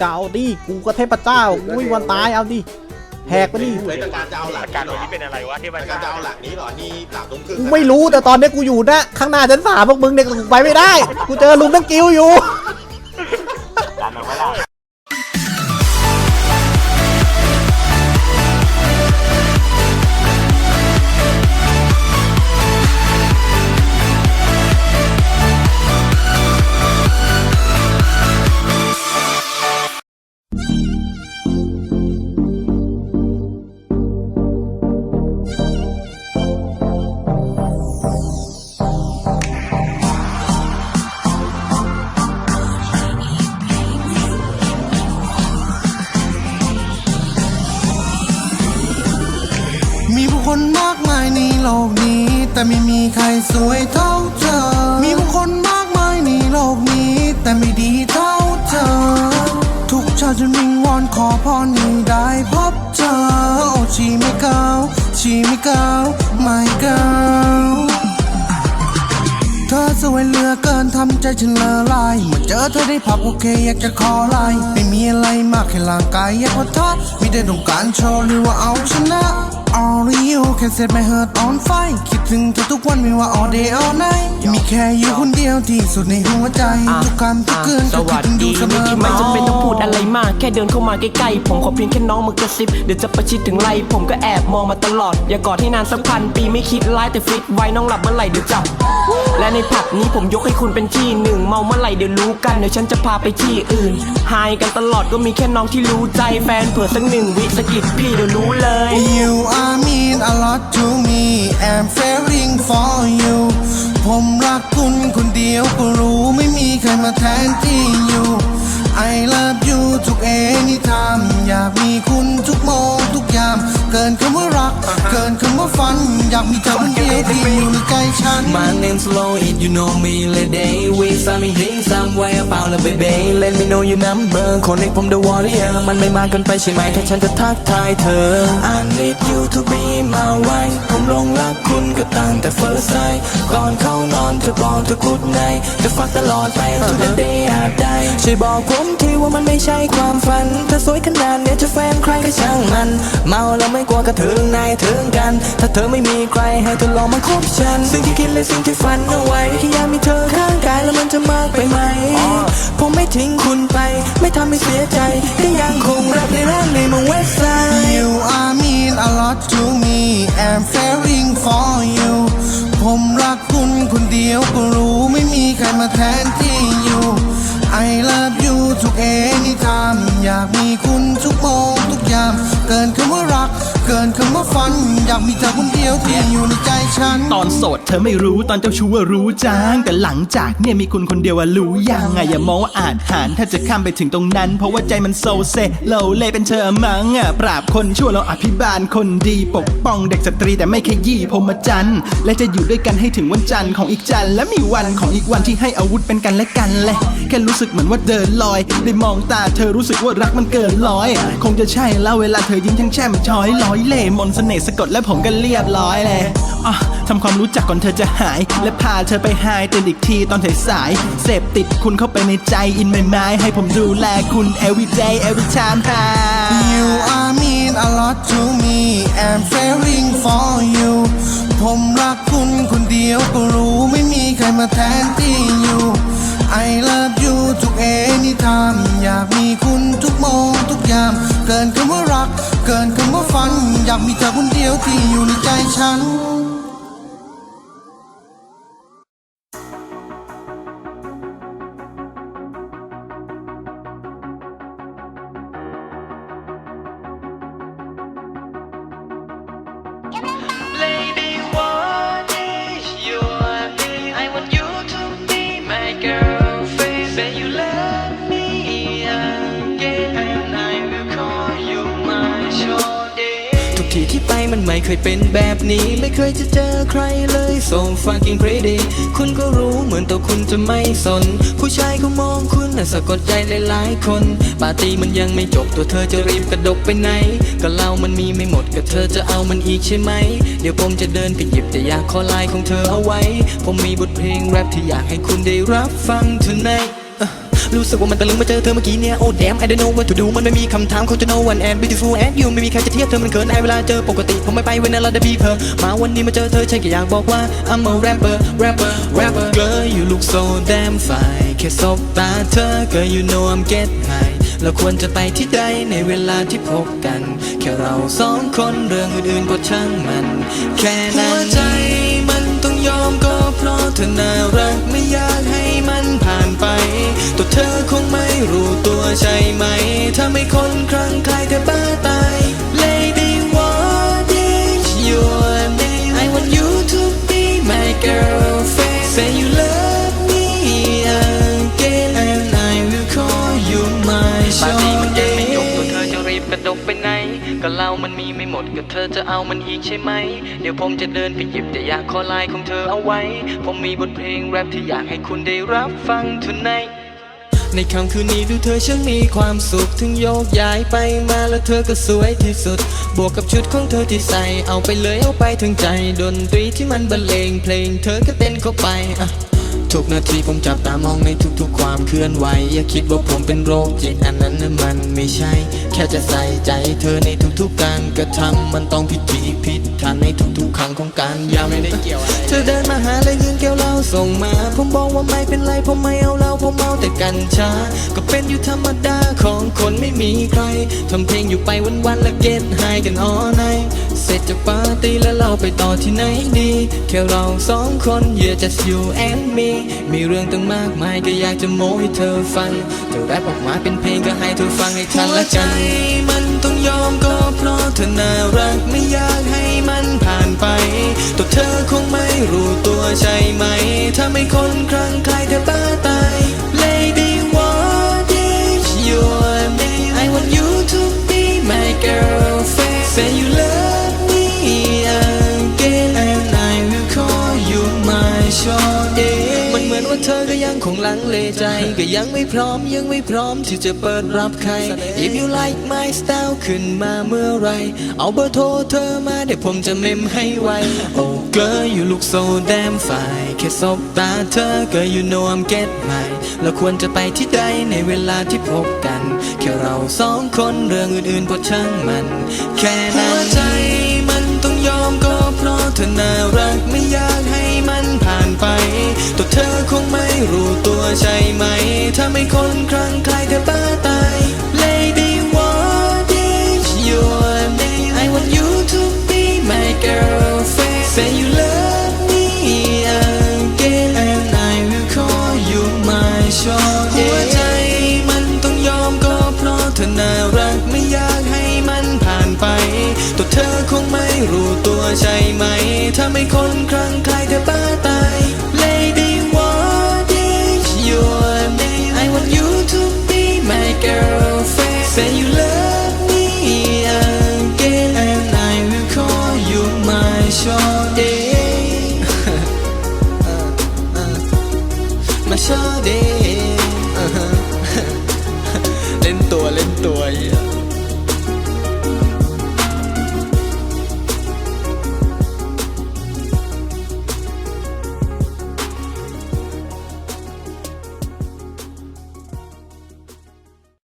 เก่าดิกูก็เทพเจ้ากูไม่มีวันตายเอาดิแหกไปดิเฮ้ยแต่การจะเอาหลัอางการนี้เหรอวันนี้เป็นอะไรวะที่มันแต่การจะเอาหลังนี้เหรอนี่สามทุ่มครึ่งกูไม่รู้แต่ตอนนี้กูอยู่นะข้างหน้าชั้นสามพวกมึงเนี่ยกูไปไม่ได้ กูเจอลุงตั้งกิวอยู่ คนมากมายในโลกนี้ แต่ไม่มีใครสวยเท่าเธอ มีผู้คนมากมายในโลกนี้ แต่ไม่ดีเท่าเธอ ทุกชาติจะวิงวอนขอพรให้ได้พบเธอ โอ้ชีไม่เก่าชีไม่เก่าไม่เก่าเธอสวยเหลือเกินทำใจฉันละลายมื่อเจอเธอได้พับโอเคอยากจะขอไลน์ไม่มีอะไรมากแค่ร่างกายอยากขอโทษมีแต่ต้องการโชว์หรือว่าเอาชนะ Only you can set my heart on fire คิดถึงเธอทุกวันไม่ว่า all day all night มีแค่อยู่คนเดียวที่สุดในหัวใจ ทุกคำทุกคืนสเธอคิวัดสถึงอดียู่เสมไม่อไม่จำเป็นต้องพูดอะไรมาก แค่เดินเข้ามาใกล้ๆ ผมขอเพียงแค่น้องมากระซิบ เดี๋ยวจะประชิดถึงไหลผมก็แอบมองมาตลอด อย่ากอดให้นานสักพันปีไม่คิดร้ายแต่ฟิตไว้น้องหลับเมื่อไหร่เดี๋ยวจับ และในผับนี้ผมยกให้คุณเป็นที่หนึ่ง เมาเมื่อไหร่เดี๋ยวรู้กัน เดี๋ยวฉันจะพาไปที่อื่นหายกันตลอดก็มีแค่น้องที่รู้ใจแฟนเผื่อสักหนึ่งวิสะกิดพี่เดี๋ยวรู้เลย You are mean a lot to me I'm feeling for you ผมรักคุณคนเดียวก็รู้ไม่มีใครมาแทนที่อยู่ I love you ทุก anytime อยากมีคุณทุกโมงทุกยาม เกินคำว่ารัก เกินคำว่าฝัน อยากมีเธอคนเดียวที่อยู่ในใจฉัน My name's Slow It you know me let day We something somewhere about the baby Let me know your number คนให้ผม the warrior มันไม่มากเกินไปใช่ไหมถ้าฉันจะทักทายเธอ I need you to be my wife ผมหลงรักคุณก็ตั้งแต่ first sight ก่อนเข้านอนจะบอกเธอ good night จะฝันตลอดไป to the day I die ช่วยบอกผมทีว่ามันไม่ใช่ความฝันเธอสวยขนาดเนี้ยจะแฟนใครก็ช่างมัน เมาแล้วไม่กลัวกระถึงนายถึงกัน ถ้าเธอไม่มีใครให้เธอลองมาคบฉัน สิ่งที่คิดและสิ่งที่ฝันเอาไว้แค่อยากมีเธอข้างกายแล้วมันจะมากไปไหม ผมไม่ทิ้งคุณไป ไม่ทำให้เสียใจก็ยังคงรักในร่างในมืองเวสไซด์ You are mean a lot to me I'm feeling for you ผมรักคุณคนเดียวก็รู้ไม่มีใครมาแทนที่อยู่ I love you ทุก anytime ฝัน อยากมีเธอคนเดียวที่อยู่ในใจฉัน ตอนโสดเธอไม่รู้ตอนเจ้าชู้ว่ารู้จางแต่หลังจากเนี่ยมีคุณคนเดียวว่ารู้ยังไงอย่ามองว่าอาจหารถ้าจะข้ามไปถึงตรงนั้น เพราะว่าใจมันโซเซโลเลเป็นเธอมั้งอะปราบคนชั่วเราอภิบาลคนดีปกป้องเด็กสตรีแต่ไม่ขยี้พรมจันทร์และจะอยู่ด้วยกันให้ถึงวันจันทร์ของอีกจันทร์และมีวันของอีกวันที่ให้อาวุธเป็นกันและกันเลยแค่รู้สึกเหมือนว่าเดินลอย ได้มองตาเธอรู้สึกว่ารักมันเกินร้อย คงจะใช่แล้วเวลาเธอยิ้มทั้งแช่มช้อยร้อยเล่ห์มนต์เน่ห์สะกดและผมก็เรียบร้อยเลยอะทำความรู้จักก่อนเธอจะหาย และพาเธอไปหายตื่นอีกทีตอนสายๆเสพติดคุณเข้าไปในใจอินไม่ไม้ให้ผมดูแลคุณ every day every time ค่ะ You are mean a lot to me I'm feeling for you ผมรักคุณคนเดียวก็รู้ไม่มีใครมาแทนที่อยู่ I love you ทุก anytime อยากมีคุณทุกโมงทุกยาม เกินคำว่า ฝัน อยากมีเธอคนเดียวที่อยู่ในใจฉัน ไม่เคยเป็นแบบนี้ ไม่เคยจะเจอใครเลย so fucking pretty คุณก็รู้เหมือนตัวคุณจะไม่สน ผู้ชายเขามองคุณน่ะสะกดใจหลายๆคน ปาร์ตี้มันยังไม่จบตัวเธอจะรีบกระดกไปไหน ก็เรามันมีไม่หมดก็เธอจะเอามันอีกใช่ไหม เดี๋ยวผมจะเดินไปหยิบแต่อยากขอลน์ของเธอเอาไว้ ผมมีบทเพลงแรปที่อยากให้คุณได้รับฟัง tonight รู้สึกว่ามันตะลึงมาเจอเธอเมื่อกี้เนี่ย oh damn I don't know what to do มันไม่มีคำถามเขาจะ know one and beautiful and you ไม่มีใครจะเทียบเธอมันเขินไอเวลาเจอปกติผมไม่ไปเว้นแต่เราได้บีเพอมาวันนี้มาเจอเธอฉันก็อยากบอกว่า I'm a rapper rapper rapper girl you look so damn fine แค่สบตาเธอ girl you know I'm get high เราควรจะไปที่ใดในเวลาที่พบกัน แค่เราสองคนเรื่องอื่นๆก็ช่างมัน แค่นั้นหัวใจมันต้องยอมก็เพราะเธอน่ารักไม่อยากให้มันผ่าน ตัวเธอคงไม่รู้ตัวใช่ไหม ถ้าไม่คนครั้งใครเธอบ้าตาย Lady what is your name I want you to be my girlfriend Say you love me again and I will call you my ปาร์ตี้มันยังไม่จบ shorty ตัวเธอจะรีบกระดกไปไหน ก็เล้ามันมีไม่หมดก็เธอจะเอามันอีกใช่ไหม เดี๋ยวผมจะเดินไปหยิบแต่อยากขอลน์ของเธอเอาไว้ ผมมีบทเพลงแรปที่อยากให้คุณได้รับฟัง tonight ในค่ำคืนนี้ดูเธอช่างมีความสุข ถึงโยกย้ายไปมาแล้วเธอก็สวยที่สุด บวกกับชุดของเธอที่ใส่ เอาไปเลยเอาไปถึงใจ ดนตรีที่มันบรรเลงเพลง เธอก็เต้นเข้าไปอะทุกนาทีผมจับตามองในทุกๆความเคลื่อนไหว อย่าคิดว่าผมเป็นโรคจิตอันนั้นนะมันไม่ใช่ แค่จะใส่ใจเธอในทุกๆการกระทำมันต้องพิถีพิถันในทุกๆครั้งของการย้ำไม่ได้เกี่ยวอะไรเธอเดินมาหาแลย ส่งมา ผมบอกว่าไม่เป็นไร ผมไม่เอาเล้าผมเอาแต่กัญชา ก็เป็นอยู่ธรรมดาของคนไม่มีใคร ทำเพลงอยู่ไปวันๆและเก็ตไฮกันออไนเสร็จจากปาร์ตี้แล้วเราไปต่อที่ไหนดี แค่เราสองคน yeah just you and me มีเรื่องตั้งมากมายก็อยากจะโม้ให้เธอฟัง เธอแรปออกมาเป็นเพลงก็ให้เธอฟังให้ทันละกันมันต้องยอมก็เพราะเธอน่ารักไม่อยากให้มันผ่านไปตัวเธอคง รู้ตัวใช่ไหม ถ้าไม่คนครั้งใค ยังคงลังเลใจ ก็ยังไม่พร้อมยังไม่พร้อมที่จะเปิดรับใคร If you like my style ขึ้นมาเมื่อไร เอาเบอร์โทรเธอมาเดี๋ยวผมจะเมมให้ไว Oh girl you look so damn fine แค่สบตาเธอ girl you know I'm get my เราควรจะไปที่ใดในเวลาที่พบกัน แค่เราสองคนเรื่องอื่นๆพอช่างมัน แค่นั้นหัวใจมันต้องยอมก็เพราะเธอน่ารักไม่อยากให้มันผ่านไป ตัวเธอคงไม่ รู้ตัวใช่ไหม ถ้าไม่คนครั้งใครเธอบ้าตาย Lady what is your name I want you to be my girlfriend Say you love me again and I will call you my shorty หัวใจมันต้องยอมก็เพราะเธอน่ารักไม่อยากให้มันผ่านไป ตัวเธอคงไม่รู้ตัวใช่ไหม ถ้าไม่คนครั้งใคร